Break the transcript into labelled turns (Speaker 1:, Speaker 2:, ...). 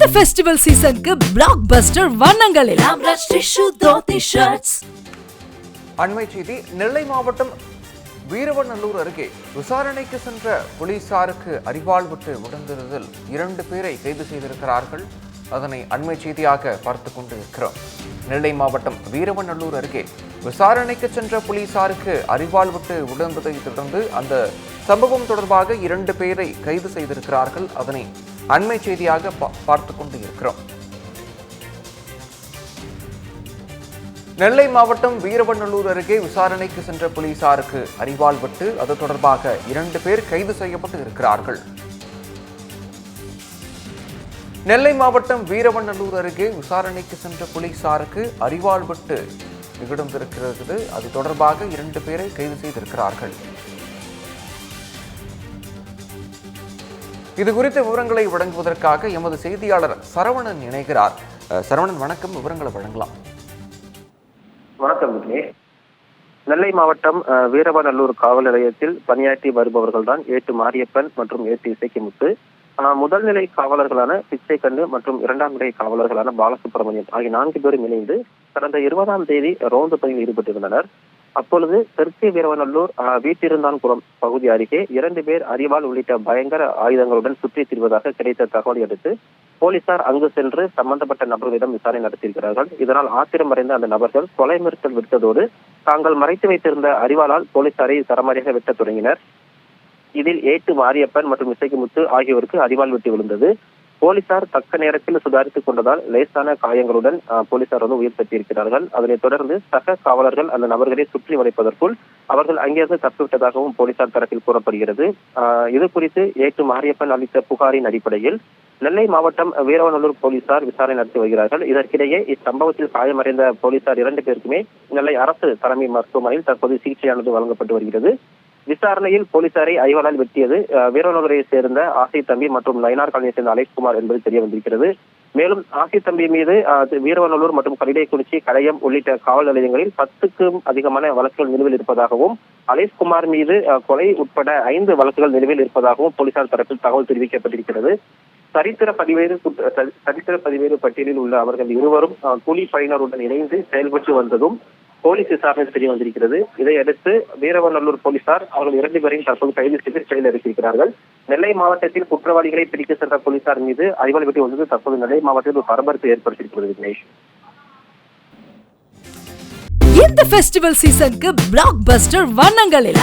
Speaker 1: இந்த ஃபெஸ்டிவல் சீசனுக்கு பிளாக் பஸ்டர் வண்ணங்களில்.
Speaker 2: அண்மை செய்தி நெல்லை மாவட்டம் வீரவநல்லூர் அருகே விசாரணைக்கு சென்ற போலீசாருக்கு அறிவால் விட்டு முடங்குதலில் இரண்டு பேரை கைது செய்திருக்கிறார்கள். அதனை அண்மை செய்தியாக பார்த்து கொண்டு இருக்கிறோம் நெல்லை மாவட்டம் வீரவநல்லூர் அருகே விசாரணைக்கு சென்ற போலீசாருக்கு அரிவாள் விட்டு உடந்ததை தொடர்ந்து அந்த சம்பவம் தொடர்பாக இரண்டு பேரை கைது செய்திருக்கிறார்கள். அதனை அண்மை செய்தியாக பா- பார்த்து கொண்டு இருக்கிறோம். நெல்லை மாவட்டம் வீரவநல்லூர் அருகே விசாரணைக்கு சென்ற போலீசாருக்கு அறிவால் விட்டு அது தொடர்பாக இரண்டு பேர் கைது செய்யப்பட்டு இருக்கிறார்கள். நெல்லை மாவட்டம் வீரவநல்லூர் அருகே விசாரணைக்கு சென்ற போலீசாருக்கு அறிவால் விட்டு நிகழ்ந்திருக்கிறது அது தொடர்பாக இரண்டு பேரை கைது செய்திருக்கிறார்கள். இது குறித்த விவரங்களை வழங்குவதற்காக எமது செய்தியாளர் சரவணன் இணைகிறார். சரவணன் வணக்கம். விவரங்களை வழங்கலாம்.
Speaker 3: வணக்கம் நெல்லை மாவட்டம் வீரவநல்லூர் காவல் நிலையத்தில் பணியாற்றி வருபவர்கள் தான் ஏட்டு மாரியப்பன் மற்றும் ஏட்டு இசைக்குமுத்து. அஹ், முதல் நிலை காவலர்களான பிச்சைக்கண்ணு மற்றும் இரண்டாம் நிலை காவலர்களான பாலசுப்ரமணியம் ஆகிய நான்கு பேரும் இணைந்து கடந்த இருபதாம் தேதி ரோந்து பணியில் ஈடுபட்டிருந்தனர். அப்பொழுது தெற்கு வீரவநல்லூர் வீட்டிருந்தான்குளம் பகுதி அருகே இரண்டு பேர் அறிவால் உள்ளிட்ட பயங்கர ஆயுதங்களுடன் சுற்றித் திரிவதாக கிடைத்த தகவலை அடுத்து போலீசார் அங்கு சென்று சம்பந்தப்பட்ட நபர்களிடம் விசாரணை நடத்தியிருக்கிறார்கள். இதனால் ஆத்திரமடைந்த அந்த நபர்கள் கொலை மிரட்டல் விடுத்ததோடு தாங்கள் மறைத்து வைத்திருந்த அறிவாளால் போலீசாரை சரமாரியாக வெட்டத் தொடங்கினர். இதில் ஏட்டு மாரியப்பன் மற்றும் இசைக்கு முத்து ஆகியோருக்கு அறிவால் வெட்டி விழுந்தது. போலீசார் தக்க நேரத்தில் சுதாரித்துக் கொண்டதால் லேசான காயங்களுடன் போலீசார் வந்து உயிர் தப்பியிருக்கிறார்கள். அதனைத் தொடர்ந்து சக காவலர்கள் அந்த நபர்களை சுற்றி வளைப்பதற்குள் அவர்கள் அங்கிருந்து தப்பிவிட்டதாகவும் போலீசார் தரப்பில் கூறப்படுகிறது. இது குறித்து ஏற்று மாரியப்பன் அளித்த புகாரின் அடிப்படையில் நெல்லை மாவட்டம் வீரவநல்லூர் போலீசார் விசாரணை நடத்தி வருகிறார்கள். இதற்கிடையே இச்சம்பவத்தில் காயமடைந்த போலீசார் இரண்டு பேருக்குமே நெல்லை அரசு தலைமை மருத்துவமனையில் தற்போது சிகிச்சையானது வழங்கப்பட்டு வருகிறது. விசாரணையில் போலீசாரை ஐவலால் வெட்டியது அஹ், சேர்ந்த ஆசை தம்பி மற்றும் நயினார் காலனியை சேர்ந்த அலேஷ்குமார் என்பது தெரிய வந்திருக்கிறது. மேலும் ஆசி தம்பி மீது வீரவநல்லூர் மற்றும் கலிடைக்குறிச்சி கடையம் உள்ளிட்ட காவல் நிலையங்களில் பத்துக்கும் அதிகமான வழக்குகள் நிலுவையில் இருப்பதாகவும் அலேஷ்குமார் மீது கொலை உட்பட ஐந்து வழக்குகள் நிலுவையில் இருப்பதாகவும் போலீசார் தரப்பில் தகவல் தெரிவிக்கப்பட்டிருக்கிறது. சரித்திர பதிவேறு சரித்திர பதிவேறு பட்டியலில் உள்ள அவர்கள் இருவரும் கூலி கூலிப்படையினருடன் இணைந்து செயல்பட்டு வந்ததும் போலீஸ் விசாரணை தெரிய வந்திருக்கிறது. இதையடுத்து வீரவநல்லூர் போலீசார் அவர்கள் இரண்டு பேரையும் தற்போது கைது செய்து சிறையில் அடைத்திருக்கிறார்கள் நெல்லை மாவட்டத்தில் குற்றவாளிகளை பிடிக்க சென்ற போலீசார் மீது அறிவாள் வெட்டி வந்தது தற்போது நெல்லை மாவட்டத்தில் ஒரு பரபரப்பு ஏற்படுத்தியிருக்கிறது விக்னேஷ்.
Speaker 1: இந்த ஃபெஸ்டிவல் சீசனுக்கு பிளாக் பஸ்டர் வண்ணங்களில்